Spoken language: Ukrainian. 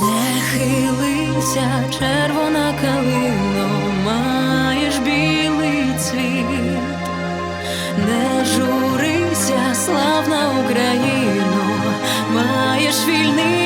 Не хилися, червона калино, маєш білий цвіт, не журися, славна Україно, маєш вільний.